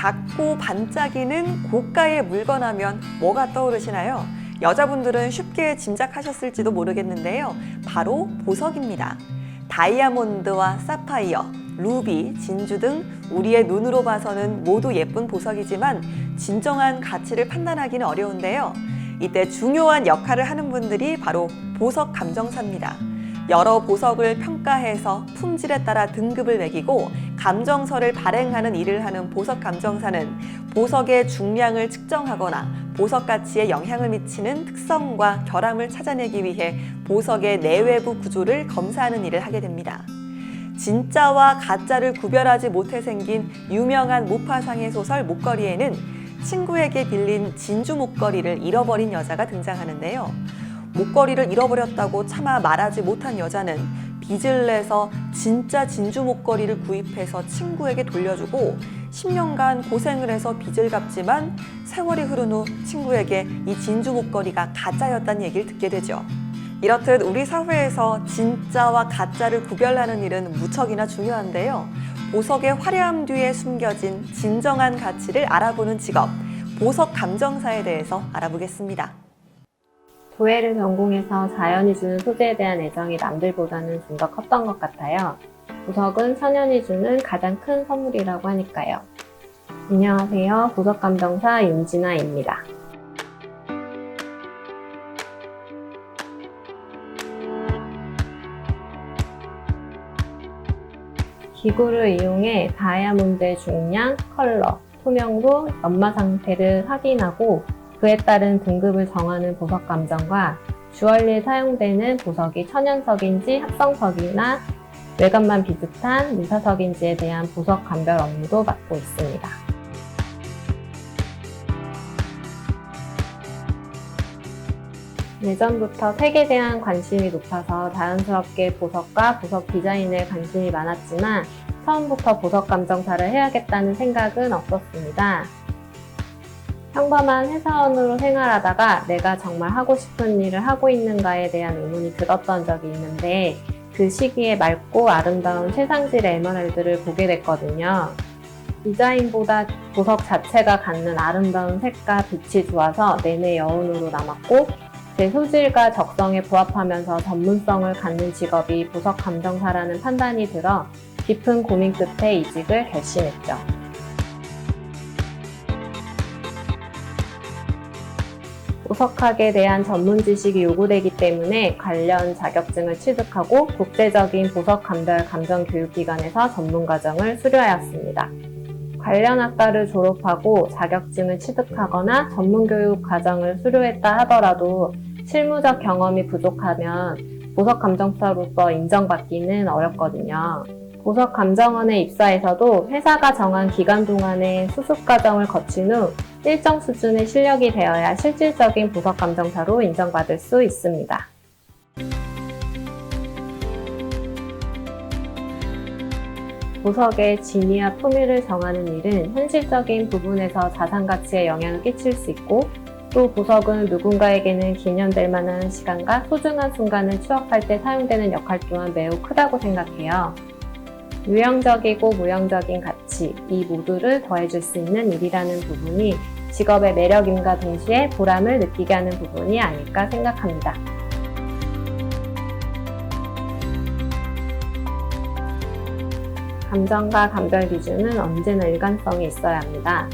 작고 반짝이는 고가의 물건 하면 뭐가 떠오르시나요? 여자분들은 쉽게 짐작하셨을지도 모르겠는데요. 바로 보석입니다. 다이아몬드와 사파이어, 루비, 진주 등 우리의 눈으로 봐서는 모두 예쁜 보석이지만 진정한 가치를 판단하기는 어려운데요. 이때 중요한 역할을 하는 분들이 바로 보석 감정사입니다. 여러 보석을 평가해서 품질에 따라 등급을 매기고 감정서를 발행하는 일을 하는 보석 감정사는 보석의 중량을 측정하거나 보석 가치에 영향을 미치는 특성과 결함을 찾아내기 위해 보석의 내외부 구조를 검사하는 일을 하게 됩니다. 진짜와 가짜를 구별하지 못해 생긴 유명한 모파상의 소설 목걸이에는 친구에게 빌린 진주 목걸이를 잃어버린 여자가 등장하는데요. 목걸이를 잃어버렸다고 차마 말하지 못한 여자는 빚을 내서 진짜 진주 목걸이를 구입해서 친구에게 돌려주고 10년간 고생을 해서 빚을 갚지만 세월이 흐른 후 친구에게 이 진주 목걸이가 가짜였다는 얘기를 듣게 되죠. 이렇듯 우리 사회에서 진짜와 가짜를 구별하는 일은 무척이나 중요한데요. 보석의 화려함 뒤에 숨겨진 진정한 가치를 알아보는 직업, 보석 감정사에 대해서 알아보겠습니다. 도예를 전공해서 자연이 주는 소재에 대한 애정이 남들보다는 좀 더 컸던 것 같아요. 보석은 천연이 주는 가장 큰 선물이라고 하니까요. 안녕하세요. 보석 감정사 윤진아입니다. 기구를 이용해 다이아몬드의 중량, 컬러, 투명도, 연마 상태를 확인하고 그에 따른 등급을 정하는 보석 감정과 주얼리에 사용되는 보석이 천연석인지 합성석이나 외관만 비슷한 무사석인지에 대한 보석 감별 업무도 맡고 있습니다. 예전부터 색에 대한 관심이 높아서 자연스럽게 보석과 보석 디자인에 관심이 많았지만 처음부터 보석 감정사를 해야겠다는 생각은 없었습니다. 평범한 회사원으로 생활하다가 내가 정말 하고 싶은 일을 하고 있는가에 대한 의문이 들었던 적이 있는데 그 시기에 맑고 아름다운 최상질의 에메랄드를 보게 됐거든요. 디자인보다 보석 자체가 갖는 아름다운 색과 빛이 좋아서 내내 여운으로 남았고 제 소질과 적성에 부합하면서 전문성을 갖는 직업이 보석 감정사라는 판단이 들어 깊은 고민 끝에 이직을 결심했죠. 보석학에 대한 전문 지식이 요구되기 때문에 관련 자격증을 취득하고 국제적인 보석 감별 감정 교육기관에서 전문 과정을 수료하였습니다. 관련 학과를 졸업하고 자격증을 취득하거나 전문 교육 과정을 수료했다 하더라도 실무적 경험이 부족하면 보석 감정사로서 인정받기는 어렵거든요. 보석 감정원에 입사해서도 회사가 정한 기간 동안의 수습 과정을 거친 후 일정 수준의 실력이 되어야 실질적인 보석 감정사로 인정받을 수 있습니다. 보석의 진위와 품위를 정하는 일은 현실적인 부분에서 자산 가치에 영향을 끼칠 수 있고 또 보석은 누군가에게는 기념될 만한 시간과 소중한 순간을 추억할 때 사용되는 역할 또한 매우 크다고 생각해요. 유형적이고 무형적인 가치, 이 모두를 더해줄 수 있는 일이라는 부분이 직업의 매력임과 동시에 보람을 느끼게 하는 부분이 아닐까 생각합니다. 감정과 감별 기준은 언제나 일관성이 있어야 합니다.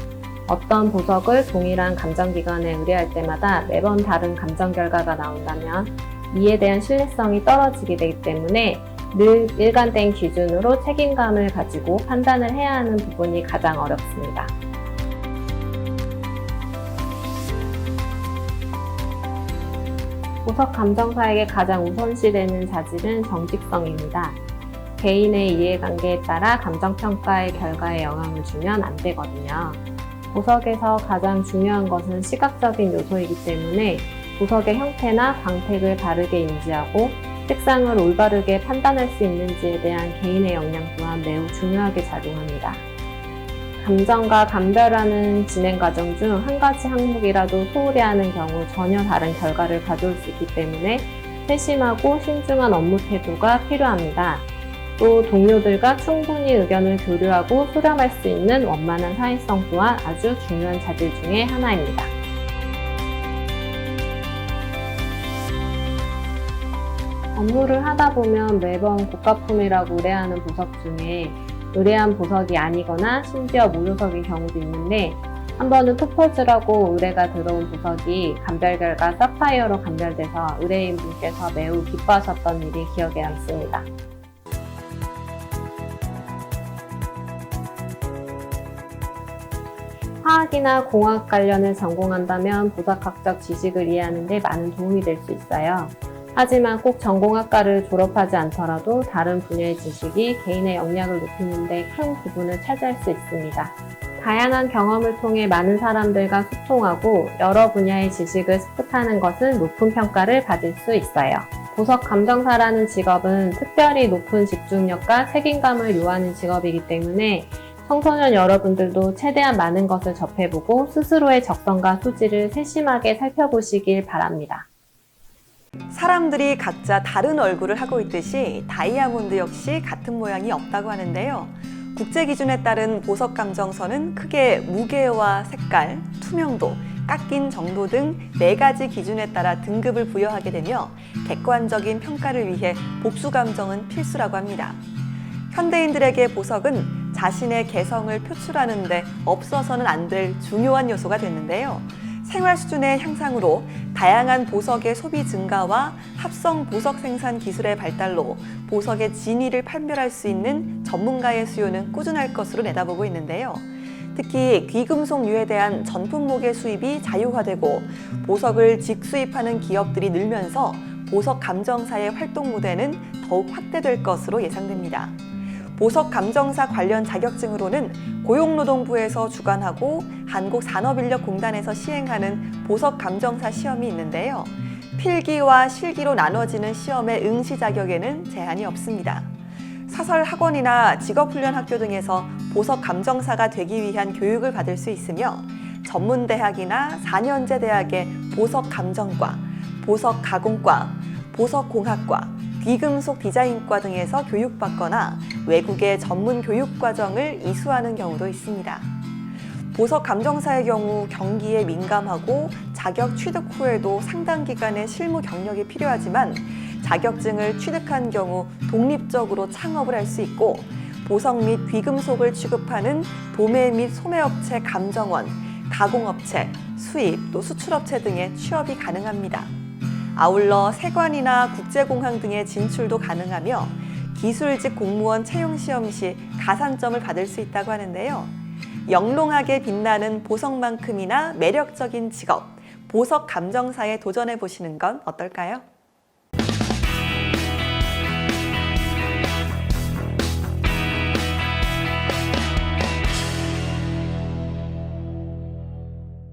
어떤 보석을 동일한 감정기관에 의뢰할 때마다 매번 다른 감정 결과가 나온다면 이에 대한 신뢰성이 떨어지게 되기 때문에 늘 일관된 기준으로 책임감을 가지고 판단을 해야 하는 부분이 가장 어렵습니다. 보석 감정사에게 가장 우선시되는 자질은 정직성입니다. 개인의 이해관계에 따라 감정평가의 결과에 영향을 주면 안 되거든요. 보석에서 가장 중요한 것은 시각적인 요소이기 때문에 보석의 형태나 광택을 바르게 인지하고 색상을 올바르게 판단할 수 있는지에 대한 개인의 역량 또한 매우 중요하게 작용합니다. 감정과 감별하는 진행 과정 중 한 가지 항목이라도 소홀히 하는 경우 전혀 다른 결과를 가져올 수 있기 때문에 세심하고 신중한 업무 태도가 필요합니다. 또 동료들과 충분히 의견을 교류하고 수렴할 수 있는 원만한 사회성 또한 아주 중요한 자질 중에 하나입니다. 업무를 하다 보면 매번 고가품이라고 의뢰하는 보석 중에 의뢰한 보석이 아니거나 심지어 무효석인 경우도 있는데 한 번은 토퍼즈라고 의뢰가 들어온 보석이 감별 결과 사파이어로 감별돼서 의뢰인 분께서 매우 기뻐하셨던 일이 기억에 남습니다. 화학이나 공학 관련을 전공한다면 보석학적 지식을 이해하는 데 많은 도움이 될 수 있어요. 하지만 꼭 전공학과를 졸업하지 않더라도 다른 분야의 지식이 개인의 역량을 높이는 데 큰 부분을 차지할 수 있습니다. 다양한 경험을 통해 많은 사람들과 소통하고 여러 분야의 지식을 습득하는 것은 높은 평가를 받을 수 있어요. 보석 감정사라는 직업은 특별히 높은 집중력과 책임감을 요하는 직업이기 때문에 청소년 여러분들도 최대한 많은 것을 접해보고 스스로의 적성과 소질을 세심하게 살펴보시길 바랍니다. 사람들이 각자 다른 얼굴을 하고 있듯이 다이아몬드 역시 같은 모양이 없다고 하는데요. 국제 기준에 따른 보석 감정선은 크게 무게와 색깔, 투명도, 깎인 정도 등 네 가지 기준에 따라 등급을 부여하게 되며 객관적인 평가를 위해 복수 감정은 필수라고 합니다. 현대인들에게 보석은 자신의 개성을 표출하는데 없어서는 안 될 중요한 요소가 됐는데요. 생활 수준의 향상으로 다양한 보석의 소비 증가와 합성 보석 생산 기술의 발달로 보석의 진위를 판별할 수 있는 전문가의 수요는 꾸준할 것으로 내다보고 있는데요. 특히 귀금속류에 대한 전품목의 수입이 자유화되고 보석을 직수입하는 기업들이 늘면서 보석 감정사의 활동 무대는 더욱 확대될 것으로 예상됩니다. 보석 감정사 관련 자격증으로는 고용노동부에서 주관하고 한국산업인력공단에서 시행하는 보석 감정사 시험이 있는데요. 필기와 실기로 나눠지는 시험의 응시 자격에는 제한이 없습니다. 사설 학원이나 직업훈련 학교 등에서 보석 감정사가 되기 위한 교육을 받을 수 있으며 전문 대학이나 4년제 대학의 보석 감정과, 보석 가공과, 보석 공학과, 귀금속 디자인과 등에서 교육받거나 외국의 전문 교육 과정을 이수하는 경우도 있습니다. 보석 감정사의 경우 경기에 민감하고 자격 취득 후에도 상당 기간의 실무 경력이 필요하지만 자격증을 취득한 경우 독립적으로 창업을 할 수 있고 보석 및 귀금속을 취급하는 도매 및 소매업체 감정원, 가공업체, 수입 또 수출업체 등의 취업이 가능합니다. 아울러 세관이나 국제공항 등의 진출도 가능하며 기술직 공무원 채용 시험 시 가산점을 받을 수 있다고 하는데요. 영롱하게 빛나는 보석만큼이나 매력적인 직업, 보석 감정사에 도전해 보시는 건 어떨까요?